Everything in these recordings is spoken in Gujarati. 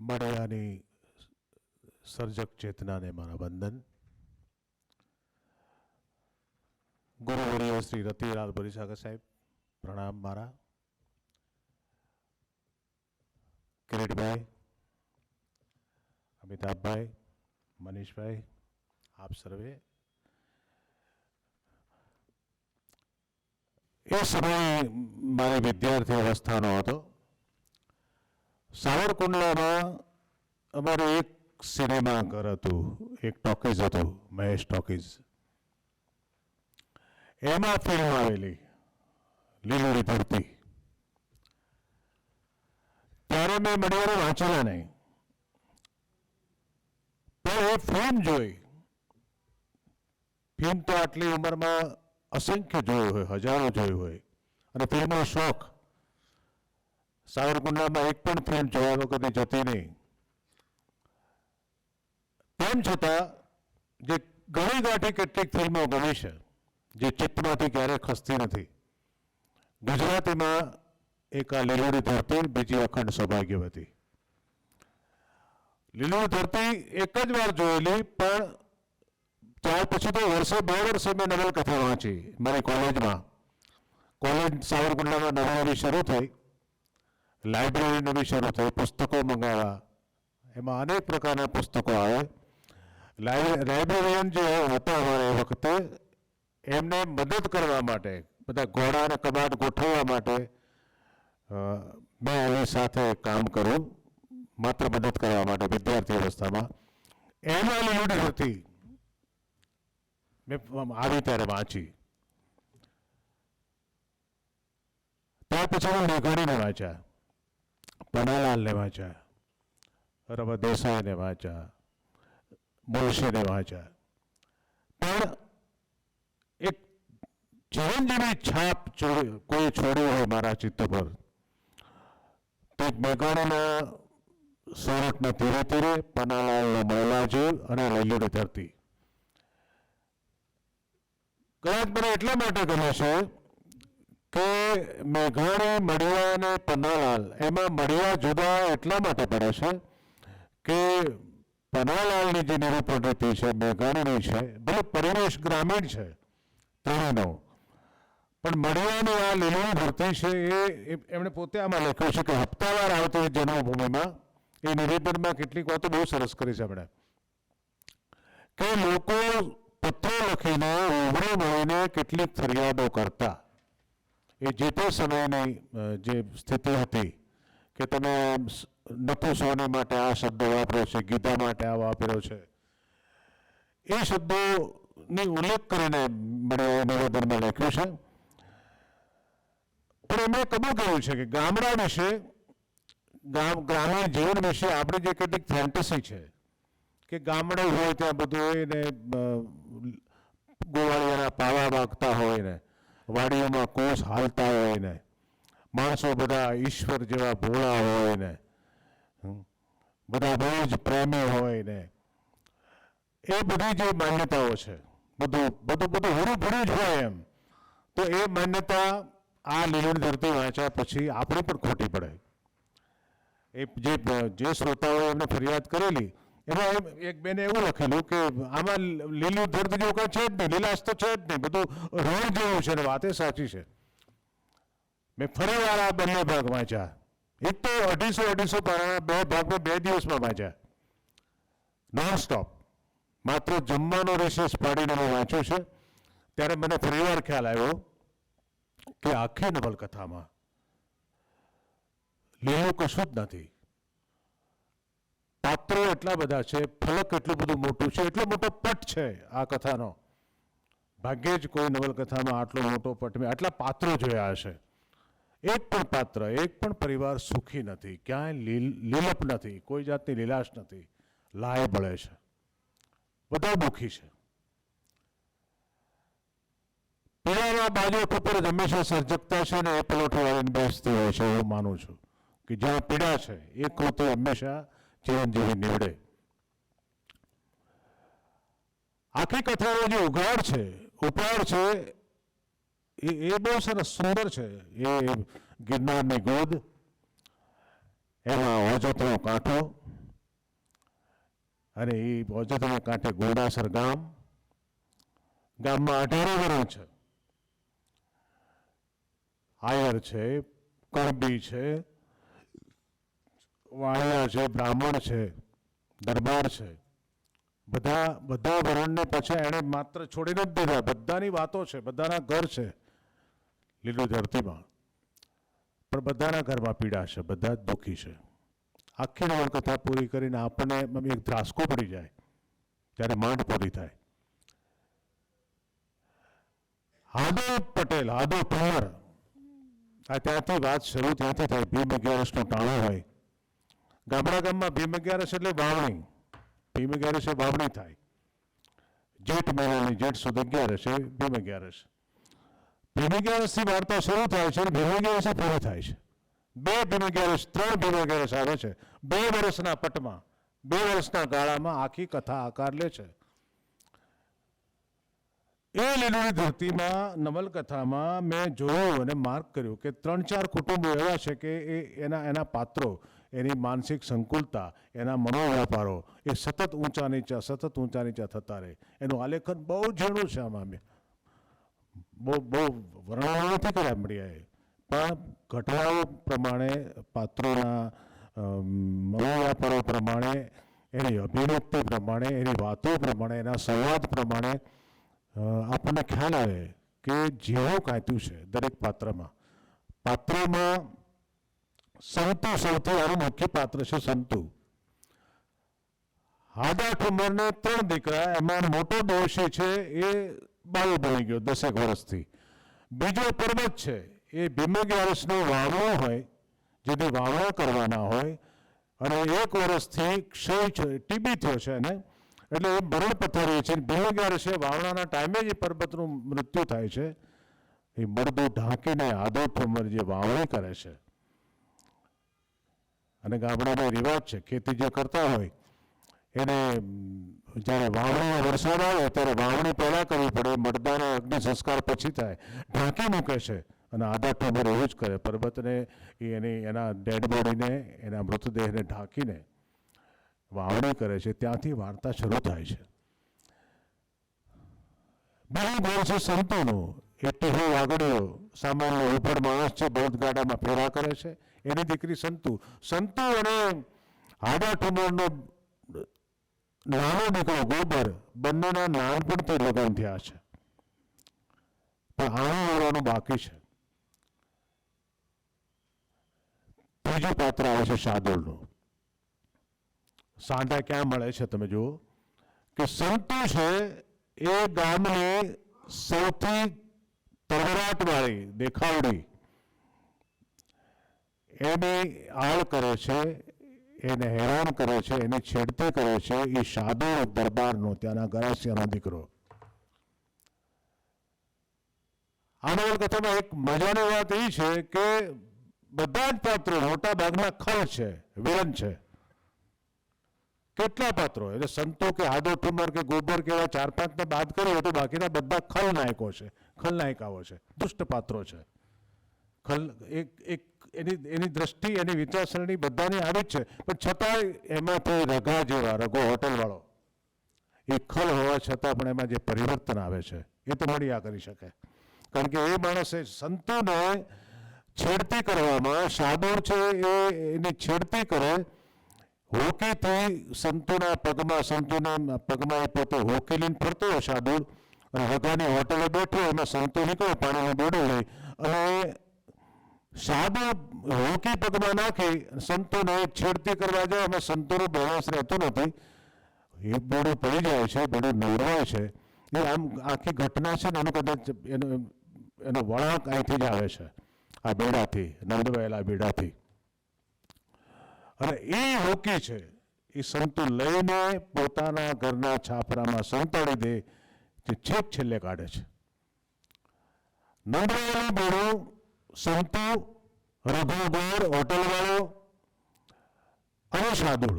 મળ્યાની સર્જક ચેતનાને મારા વંદન. ગુરુવર્ય શ્રી રતિલાલ ભરીસાગર સાહેબ, પ્રણામ મારા. કિરીટભાઈ, અમિતાભભાઈ, મનીષભાઈ, આપ સર્વે. એ સમય મારી વિદ્યાર્થી અવસ્થાનો હતો. સાવરકુંડલામાં અમારે એક સિનેમા ઘર હતું, એક ટોકીઝ હતું, મહેશ ટોકીઝ. એમાં ફિલ્મ આવેલી, લીલુડી ધરતી. ત્યારે મેં મડિયારો વાંચેલા નહીં. પણ એ ફિલ્મ જોઈ. ફિલ્મ તો આટલી ઉંમરમાં અસંખ્ય જોયું હોય, હજારો જોયું હોય. અને ફિલ્મનો શોખ. સાવરકુંડલામાં એક પણ ટ્રેન જોવા કદી જતી નહીં. તેમ છતાં, જે ઘણી ગાંઠી કેટલીક ફિલ્મો ગમી છે, જે ચિત્તમાંથી ક્યારેય ખસતી નથી. ગુજરાતીમાં એક આ લીલોડી ધરતી, બીજી અખંડ સૌભાગ્યવતી લીલોડી ધરતી એક જ વાર જોયેલી, પણ ત્યાર પછી તો વર્ષે બે વર્ષે મેં નવલકથા વાંચી મારી કોલેજમાં. કોલેજ સાવરકુંડલામાં નવી નવી શરૂ થઈ. લાઇબ્રેરી બી શરૂ થઈ પુસ્તકો મંગાવવા એમાં અનેક પ્રકારના પુસ્તકો આવે લાઇબ્રેરિયન જે હતા અમારે એ વખતે એમને મદદ કરવા માટે બધા ઘોડા અને કબાટ ગોઠવવા માટે મેં એની સાથે કામ કર્યું માત્ર મદદ કરવા માટે વિદ્યાર્થી અવસ્થામાં એમાં લીલુડી હતી મેં આવી ત્યારે વાંચી ત્યાર પછી હું મેઘાણીને વાંચ્યા પન્નાલાલને વાંચ્યા રવા દેસાઈને વાંચ્યા મુળશીને વાંચ્યા. પણ એક ચિરંજીવી છાપ છોડી- કોઈ છોડ્યો હોય મારા ચિત્ત પર, તો મેઘાણીના સોરઠના ધીરે ધીરે પનાલાલના મહિલાજી અને લલ્લુની ધરતી. કદાચ મને એટલા માટે ગમે છે મેઘાણી, મડિયા અને પન્નાલાલ એમાં મડિયા જુદા એટલા માટે પડે છે કે પન્નાલાલની જે નિરૂપણ છે, મેઘાણીની છે, ભલે પરિવેશ ગ્રામીણ છે, ત્રણેયનો. પણ મડિયાની આ લીલી ભરતી છે એ- એમણે પોતે આમાં લખ્યું છે કે હપ્તાવાર આવતી જન્મભૂમિમાં. એ નિરૂપણમાં કેટલીક વાતો બહુ સરસ કરી છે આપણે કે લોકો પત્રો લખીને ઉભરી મળીને કેટલીક ફરિયાદો કરતા. એ જે તે સમયની જે સ્થિતિ હતી કે તમે નપુ સોને માટે આ શબ્દ વાપર્યો છે ગીતા માટે આ વાપર્યો છે. એ શબ્દોની ઉલ્લેખ કરીને મને નિવેદનમાં લખ્યું છે. પણ એમણે કબૂલ કર્યું છે કે ગામડા વિશે, ગામ, ગ્રામીણ જીવન વિશે આપણી જે કેટલીક ફેન્ટસી છે કે ગામડે હોય ત્યાં બધું હોય ને ગોવાળિયાના પાવા વાગતા હોય ને વાડીઓમાં કોષ હાલતા હોય ને, માણસો બધા ઈશ્વર જેવા ભોળા હોય ને બધા બહુ જ પ્રેમી હોય ને, એ બધી જે માન્યતાઓ છે, બધું બધું બધું હરું જ હોય એમ, તો એ માન્યતા આ લીલણ ધરતી વાંચ્યા પછી આપણે પણ ખોટી પડે. એ જે જે શ્રોતાઓએ એમને ફરિયાદ કરેલી એમાં એક બેને એવું લખેલું કે આમાં લીલું ધરતી જેવું કંઈ છે જ નહીં, લીલાશ તો છે જ નહીં, બધું રણ જેવું છે ને વાતે સાચી છે. મેં ફરી વાર આ બંને ભાગ વાંચ્યા. એક તો અઢીસો અઢીસો પારાના બે ભાગમાં બે દિવસમાં વાંચ્યા. નોન સ્ટોપ માત્ર જમવાનો રેસેસ પાડીને મેં વાંચ્યું છે. ત્યારે મને ફરીવાર ખ્યાલ આવ્યો કે આખી નવલકથામાં લીલું કશું જ નથી. પાત્રો એટલા બધા છે, ફલક એટલું બધું મોટું છે, એટલો મોટો પટ છે આ કથાનો. ભાગ્યે જ કોઈ નવલકથામાં આટલો મોટો પટ મેં, આટલા પાત્રો જોયા હશે. એક પણ પાત્ર, એક પણ પરિવાર સુખી નથી, ક્યાંય લીલ, લીલપ નથી, કોઈ જાતની લીલાશ નથી, લાય બળે છે. બધા દુઃખી છે. પીળાના બાજુ ઉપર જ હંમેશા સર્જકતા છે ને એ પલોઠો આવીને બેસતી હોય છે એવું માનું છું. કે જ્યાં પીડા છે, એ કૃતિ હંમેશા ચિરંજીવી નીવડે. આખી કથાનો જે ઉઘાડ છે, ઉપાડ છે, એ એ બહુ સરસ સુંદર છે. એ ગિરનારની ગોદ, એમાં ઓજતનો કાંઠો અને એ ઓજતના કાંઠે ગોડાસર ગામ. ગામમાં અઢારે વર્ણ છે. આયર છે કણબી છે વાણિયા છે બ્રાહ્મણ છે, દરબાર છે, બધા બધા વરણને પછી એણે માત્ર છોડીને જ દીધા. બધાની વાતો છે, બધાના ઘર છે, લીલું ધરતીમાં. પણ બધાના ઘરમાં પીડા છે, બધા જ દુઃખી છે. આખી નવલકથા પૂરી કરીને આપણને એક ધ્રાસકો પડી જાય, ત્યારે માંડ પૂરી થાય. હાદુ પટેલ હાદુ ઠુમર આ ત્યાંથી વાત શરૂ ત્યાંથી થાય. ભીમ અગિયારસનો ટાણો હોય. ગામડા ગામમાં ભીમ અગિયારસ એટલે વાવણી. ભીમ અગિયારસે વાવણી થાય. જેઠ મહિનાની, જેઠ સુદ અગિયારસે ભીમ અગિયારસ. ભીમ અગિયારસથી વાર્તા શરૂ થાય છે ભીમ અગિયારસે પૂરી થાય છે. બે ભીમ અગિયારસ, ત્રણ ભીમ અગિયારસ આવે છે. બે વર્ષના પટમાં, બે વર્ષના ગાળામાં આખી કથા આકાર લે છે. એ લીલુડી ધરતીમાં, નવલકથામાં મેં જોયું અને માર્ક કર્યું કે ત્રણ ચાર કુટુંબો એવા છે કે એ એના એના પાત્રો એની માનસિક સંકુલતા, એના મનોવ્યાપારો એ સતત ઊંચા નીચા સતત ઊંચા નીચા થતા રહે. એનું આલેખન બહુ ઝીણું છે આમાં મેં. બહુ બહુ વર્ણન નથી કર્યા મળ્યા પણ ઘટનાઓ પ્રમાણે, પાત્રોના મનોવ્યાપારો પ્રમાણે, એની અભિવ્યક્તિ પ્રમાણે, એની વાતો પ્રમાણે, એના સંવાદ પ્રમાણે આપણને ખ્યાલ આવે કે જેવું કાંત્યું છે દરેક પાત્રમાં. પાત્રોમાં સંતુ સૌથી આનું મુખ્ય પાત્ર છે સંતુ. હાદા ઠુમરને ત્રણ દીકરા, એમાં મોટો ડોશી છે એ બાળો બની ગયો દસેક વર્ષથી. બીજો પર્વત છે, એ ભીમગિયારસનો વાવણો હોય જેથી વાવણા કરવાના હોય, અને એક વર્ષથી ક્ષય છે ટીબી થયો છે એને, એટલે એ મરણ પથારી છે. ભીમગિયારસે વાવણાના ટાઈમે જ પર્વતનું મૃત્યુ થાય છે. એ મળદું ઢાંકીને આદો ઠુમર જે વાવણી કરે છે. અને ગામડાનો રિવાજ છે, ખેતી જે કરતા હોય, એને જ્યારે વાવણીમાં વરસાદ આવે ત્યારે વાવણી પહેલાં કરવી પડે, મરદાનો અગ્નિ સંસ્કાર પછી થાય. ઢાંકી મૂકે છે અને આધા ઠુમર એવું જ કરે. પર્વતને એની, એના ડેડ બોડીને, એના મૃતદેહને ઢાંકીને વાવણી કરે છે. ત્યાંથી વાર્તા શરૂ થાય છે. બીજું બોલ છે સંતોનું. એટલે હું આગળ સામાન્ય ઉપર માણસ છે બળદગાડામાં ફેરા કરે છે. એની દીકરી સંતુ. સંતુ અને આડા ઠુમરનો નાનો દીકરો, ગોબર, બંનેના નાનપણથી લગ્ન થયા છે. પણ આણું આવવાનું બાકી છે. ત્રીજું પાત્ર આવે છે શાદોળનું સાંધા ક્યાં મળે છે તમે જુઓ. કે સંતુ છે એ ગામની સૌથી તરવરાટવાળી દેખાવડી એની આળ કરે છે, એને હેરાન કરે છે, એને છેડતી કરે છે, એ શાદો દરબારનો, ત્યાંના ગરાસિયાનો દીકરો. આ નવલકથામાં એક મજાની વાત એ છે કે બધા જ પાત્રો મોટા ભાગના ખલ છે વિલન છે. કેટલા પાત્રો? એટલે સંતો કે હાદો ઠુમર કે ગોબર કે એવા ચાર પાંચને બાદ કરો તો બાકીના બધા ખલનાયકો છે ખલનાયકાઓ છે, દુષ્ટ પાત્રો છે. ખલ એક એક એની એની દ્રષ્ટિ, એની વિચારસરણી બધાની આવી જ છે. પણ છતાંય એમાંથી રઘા જેવા, રઘો હોટલવાળો એ ખલ હોવા છતાં પણ એમાં જે પરિવર્તન આવે છે, એ તો આ કરી શકે. કારણ કે એ માણસે સંતોને છેડતી કરવામાં સાદુર છે એ, એની છેડતી કરે, હોકીથી સંતોના પગમાં સંતોના પગમાં એ પોતે હોકી લઈને ફરતો હોય સાદુર અને રઘાની હોટલે બેઠો એમાં સંતો નીકળે, પાણીમાં બોડો લઈ અને સાદો હોકી પગમાં નાખી, સંતોને છેડતી કરવા જાય એમાં સંતોનો બેલેન્સ રહેતો નથી. એ બેડું પડી જાય છે, બેડું નવરાય છે. એ આમ આખી ઘટના છે ને એનું કદાચ એનો એનો વળાંક અહીંથી જ આવે છે, આ બેડાથી નંદવાયેલા બેડાથી. અને એ હોકી છે, એ સંતુ લઈને પોતાના ઘરના છાપરામાં સંતાડી દે જે છેક છેલ્લે કાઢે છે. નંદવાયેલું બેડું સંતુ રઘુગોર હોટલવાળો અને સાદુળ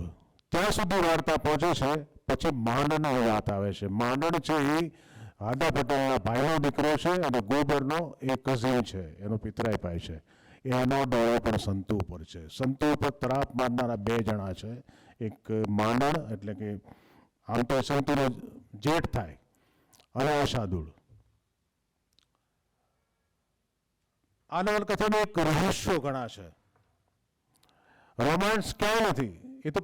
ત્યાં સુધી વાર્તા પહોંચે છે, પછી માંડનો વાત આવે છે. માંડણ છે એ હાદા પટેલના ભાઈનો દીકરો છે અને ગોબરનો એ કઝિન છે. એનો પિતરાઈ ભાઈ છે. એનો ડોળો પણ સંતુ ઉપર છે. સંતુ ઉપર તરાપ મારનારા બે જણા છે. એક માંડણ એટલે કે આમ તો સંતોનો જેઠ થાય. અને આ આ નવલકથાનો એક રહસ્યો છે. રોમાન્સ ક્યાંય નથી? એ તો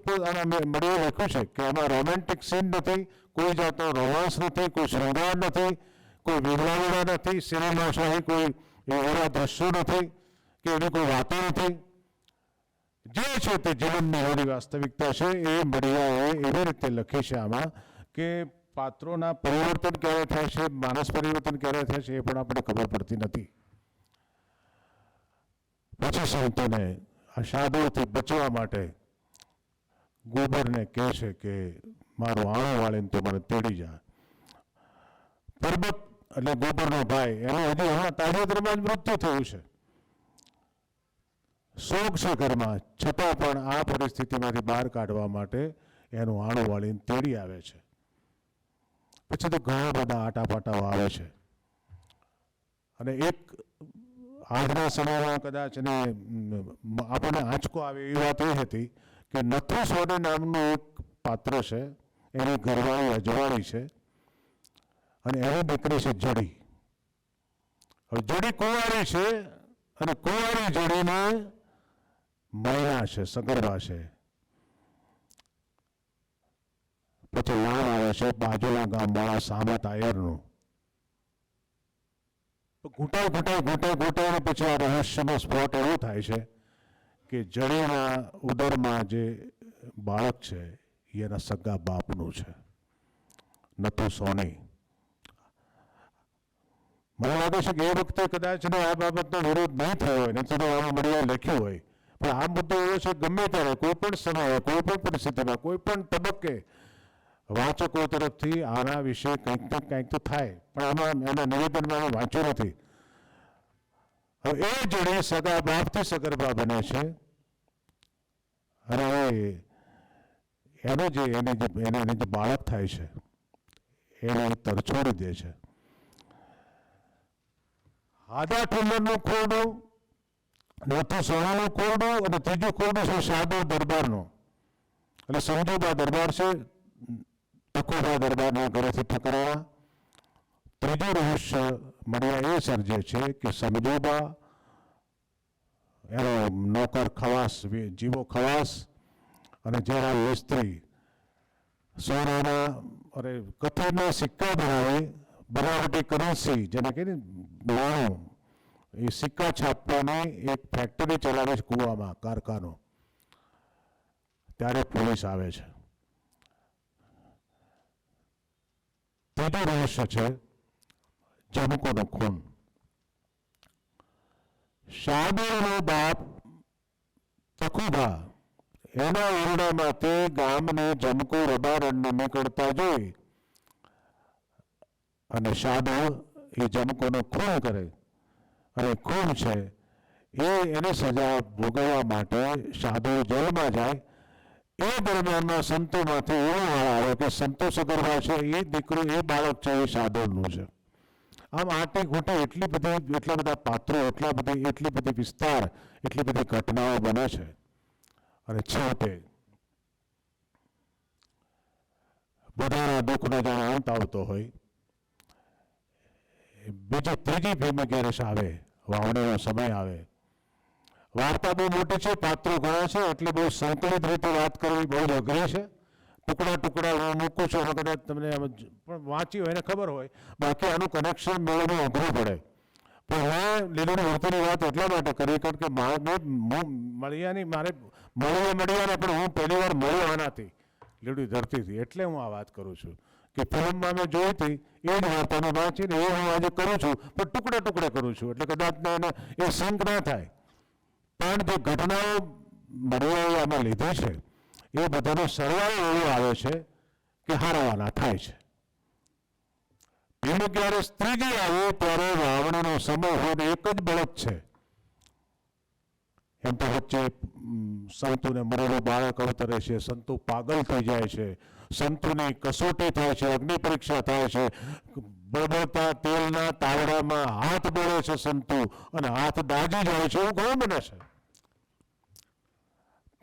મળીએ લખ્યું છે કે આમાં રોમેન્ટિક સીન નથી, કોઈ જાતનો રોમાન્સ નથી, કોઈ શૃંગાર નથી, કોઈ વિવરાવડા નથી, સિનેમાશાહી કોઈ એવા દ્રશ્યો નથી કે એની કોઈ વાતો નથી. જે છે તે જીવનની એવી વાસ્તવિકતા છે એ મળીયાએ એવી રીતે લખી છે આમાં કે પાત્રોના પરિવર્તન ક્યારે થાય છે માનસ પરિવર્તન ક્યારે થાય છે એ પણ આપણને ખબર પડતી નથી. પછી સંતોને આ શાદોથી બચવા માટે ગોબરને કહે છે કે મારું આણું વાળીને તો મને તેડી જા. પરબત એટલે ગોબરનો ભાઈ, એનું હજી હમણાં તાજેતરમાં જ મૃત્યુ થયું છે. શોક છે ઘરમાં, છતાં પણ આ પરિસ્થિતિમાંથી બહાર કાઢવા માટે એનું આણું વાળીને તેડી આવે છે. પછી તો ઘણા બધા આટાપાટાઓ આવે છે. અને એક આજના સમયમાં કદાચ એને આપણને આંચકો આવે એવી વાત એ હતી કે નથુ સોની નામનું એક પાત્ર છે, એની ઘરવાળી અજવાળી છે, અને એની દીકરી છે જડી. હવે જડી કુંવારી છે અને કુંવારી જડીને મહિલા છે, સગર્ભા છે. પછી નામ આવે છે બાજુના ગામવાળા સામત આયરનું ઘૂંટાઈ ઘૂંટાઈ ઘૂંટાઈ ઘૂંટાઈને પછી આ રહસ્યનો સ્ફોટ એવો થાય છે કે જડેના ઉદરમાં જે બાળક છે, એના સગા બાપનું છે. નતું સોની. મને લાગે છે કે એ વખતે કદાચ ને આ બાબતનો વિરોધ નહીં થયો હોય, નહીં તો આમાં મળીને લખ્યું હોય. પણ આ મુદ્દો એવો છે ગમે ત્યારે કોઈ પણ સમયે, કોઈ પણ પરિસ્થિતિમાં, કોઈ પણ તબક્કે વાચકો તરફથી આના વિશે કંઈક ને કંઈક તો થાય, પણ આમાં એના નિવેદનમાં મેં વાંચ્યું નથી. હવે એ જોડે સગા બાપથી સગર્ભા બને છે. અને એનો જે, એને જે, એને એને જે બાળક થાય છે, એને તરછોડી દે છે. આદા ઠુમરનું ખોરડું નથુ સોનાનું ખોરડું અને ત્રીજું ખોરડું છે સાદો દરબારનું. એટલે સમજુબા દરબાર છે. ટકોરા દરબારના ઘરેથી ઠકરાણા ત્રીજું રહસ્ય મળ્યા એ સર્જે છે કે સમજોબા, એનો નોકર ખવાસ, જીવો ખવાસ, અને જેના સ્ત્રી સોનાના, અરે કથિરના સિક્કા બનાવી, બનાવટી કરન્સી, જેને કહે ને નાણું એ સિક્કા છાપવાની એક ફેક્ટરી ચલાવે છે કુવામાં, કારખાનો. ત્યારે પોલીસ આવે છે. ત્રીજું રહસ્ય છે જમકોનો ખૂન. શાદીનો બાપ તકુભા એના ઓરડામાંથી ગામને જમકો રબારણને નીકળતા જોઈ અને શાદો એ જમકોનો ખૂન કરે. અને ખૂન છે, એ એને સજા ભોગવવા માટે સાધુ જેલમાં જાય એ દરમિયાનમાં સંતોમાંથી એવો હાલ આવે કે સંતો સગર્ભા છે એ દીકરો, એ બાળક છે, એ સાધુનું છે. આમ આટી ઘૂંટી એટલી બધી, એટલા બધા પાત્રો, એટલા બધી, એટલી બધી વિસ્તાર, એટલી બધી ઘટનાઓ બને છે. અને છેવટે બધાના દુઃખનો જાણે અંત આવતો હોય, બીજી ત્રીજી ભીમ ગેરસ આવે? વાવણીનો સમય આવે. વાર્તા બહુ મોટી છે, પાત્રો ઘણા છે, એટલે બહુ સંકલિત રીતે વાત કરવી બહુ જ અઘરી છે. ટુકડા ટુકડા હું મૂકું છું કદાચ તમને પણ વાંચી હોય એને ખબર હોય, બાકી આનું કનેક્શન મેળવવું અઘરું પડે. પણ મેં લીલોની વર્તુની વાત એટલા માટે કરી, કારણ કે મા- મળિયાની, મારે મળીએ મળ્યા પણ હું પહેલી વાર મળ્યો આનાથી લીલી ધરતીથી. એટલે હું આ વાત કરું છું કે ફિલ્મમાં મેં જોઈ હતી, એ જ વાર્તાને વાંચીને એ હું આજે કરું છું, પણ ટુકડે ટુકડે કરું છું. એટલે કદાચ એને એ સંક ના થાય. પણ જે ઘટનાઓ મળ્યાએ આમાં લીધી છે, એ બધાનો સરવાળો એવો આવે છે કે હારવાના થાય છે. ભીમ જ્યારે ત્રીજી આવે ત્યારે રાવણનો સમય હોય એક જ બળદ છે. એમ તો વચ્ચે સંતોને મરેલું બાળક અવતરે છે, સંતો પાગલ થઈ જાય છે, સંતોની કસોટી થાય છે, અગ્નિ પરીક્ષા થાય છે બળબળતા તેલના તાવડામાં હાથ બોળે છે સંતો અને હાથ દાજી જાય છે, એવું ઘણું બને છે.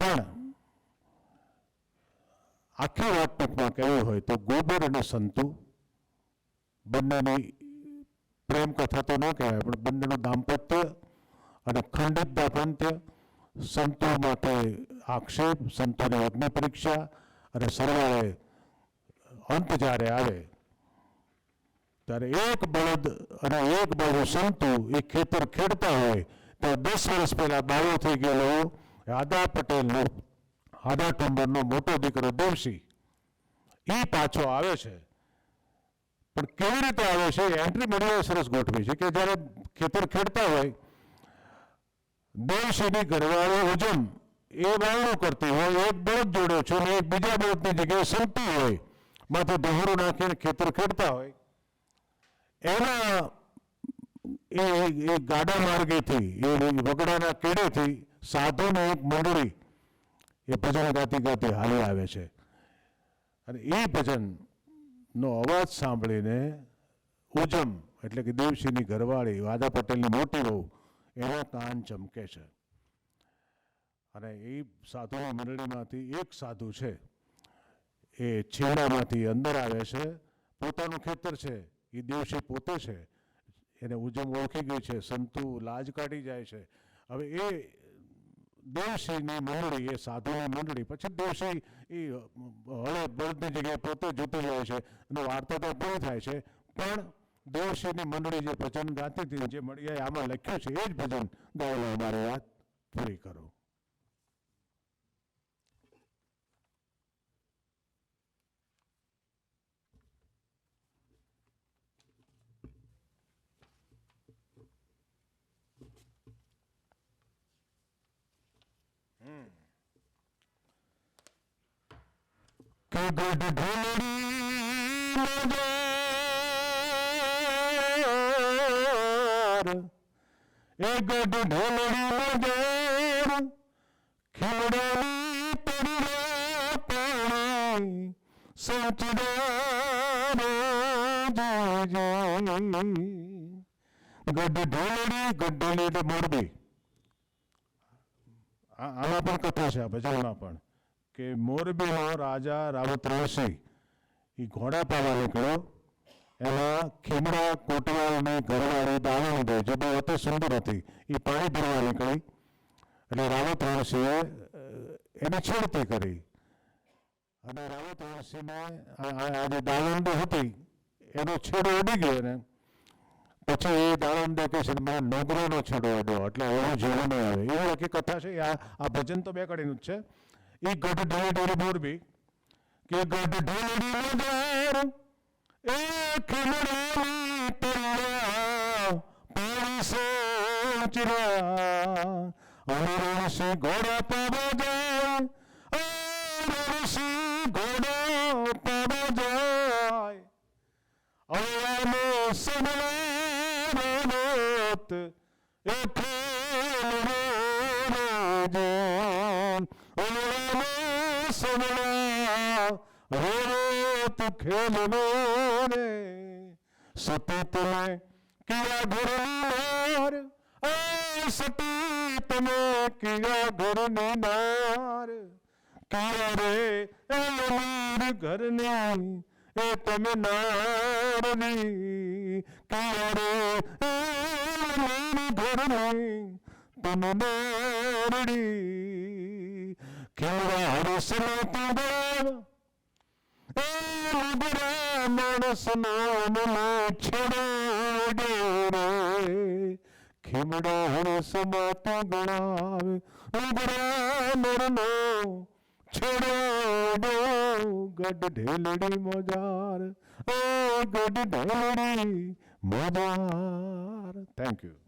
પણ આખી વાત ટૂંકમાં કહેવી હોય તો ગોબર અને સંતુ બંનેની પ્રેમ કથા તો ન કહેવાય, પણ બંનેનું દાંપત્ય અને ખંડિત દાંપત્ય સંતો માટે આક્ષેપ સંતોને અગ્નિ પરીક્ષા અને સરવાળે અંત જ્યારે આવે, ત્યારે એક બળદ અને એક બળદ સંતુ એ ખેતર ખેડતા હોય, તો દસ વર્ષ પહેલા બાવો થઈ ગયેલો આદા પટેલનો આદા ટુંબરનો મોટો દીકરો દેવસિંહ એ પાછો આવે છે. પણ કેવી રીતે આવે છે એન્ટ્રી મળીએ સરસ ગોઠવી છે કે જ્યારે ખેતર ખેડતા હોય દેવસિંહની ઘરવાળો હુજમ એ બારણું કરતી હોય, એક બળદ જોડ્યો છે અને એક બીજા બળદની જગ્યાએ સંતી હોય, માથે દહોરું નાખીને ખેતર ખેડતા હોય. એના એ ગાડા માર્ગેથી, એ વગડાના કેડેથી સાધુને એક મંડળી એ ભજન ગાતી ગાતી હાલી આવે છે. અને એ ભજનનો અવાજ સાંભળીને ઉજમ, એટલે કે દેવસિંહની ઘરવાળી, વાદા પટેલની મોટી વહુ, એના કાન ચમકે છે. અને એ સાધુની મંડળીમાંથી એક સાધુ છે, એ છેડામાંથી અંદર આવે છે. પોતાનું ખેતર છે, એ દેવસિંહ પોતે છે. એને ઉજમ ઓળખી ગઈ છે, સંતુ લાજ કાઢી જાય છે. હવે એ દેવસિંહની મંડળી, એ સાધુની મંડળી, પછી દેવસિંહ એ હળે બળદની જગ્યાએ પોતે જૂતી જાય છે અને વાર્તા તો પૂરી થાય છે, પણ દેવસિંહની મંડળી જે ભજન ગાતી હતી, જે મળીએ આમાં લખ્યું છે, એ જ ભજન ગાયેલું અમારે વાત પૂરી કરો. કે ગઢ ઢોલડી એ ગઢ ઢોલડી મજાર ખીલડાની તળિયા પાણી. ગઢ ઢોલડી ગઢોલી એટલે મોરબી આમાં પણ કથા છે આ ભજનમાં પણ. કે મોરબીનો રાજા રાવત રણસિંહ એ ઘોડા પાવા નીકળ્યો એમાં ખીમડા કોટવાલની ઘરવાળી દાવણી દે જે બહુ અતિ સુંદર હતી એ પાણી ભરવા નીકળી એટલે રાવત રણસિંહે અ, એને છેડતી કરી અને રાવત રણસિંહને આ- આ આ જે દાવંડી હતી એનો છેડો ઉડી ગયો ને પછી એ દાવંડે કહે છે મને નોગરોનો છેડો અડ્યો એટલે એવું જેવું નહીં આવે એવી આખી કથા છે આ આ ભજન તો બે કડીનું જ છે એ ગઢ ઢોળી ઢોળી મોરબી કે ગઢ ઢોળી મજાર એ ખીમડાની તળિયા પાણી સોચરા અનુરણસી ઘોડા પાવા જાય અનુરણસી ઘોડા પાવા જાય અયાનો સમરાત એ ખેલ રોત ખેલ રે સતીત ને કિયા ઘરની નાર આ સતીત ને કિયા ઘરની નાર કિયા રે એ અમીર ઘરની એ તમે નારની કિયા રે એ અમીર ઘરની તમે નારડી ખેવા હરસનો તું એ લુગરા માણસનો મને છોડો રે ખીમડા હરસમાં તું ગણાવે લુગરા મરનો છોડો ગઢ ઢેલડી મોજાર ઓ ગઢ ઢેલડી મોજાર થેન્ક યુ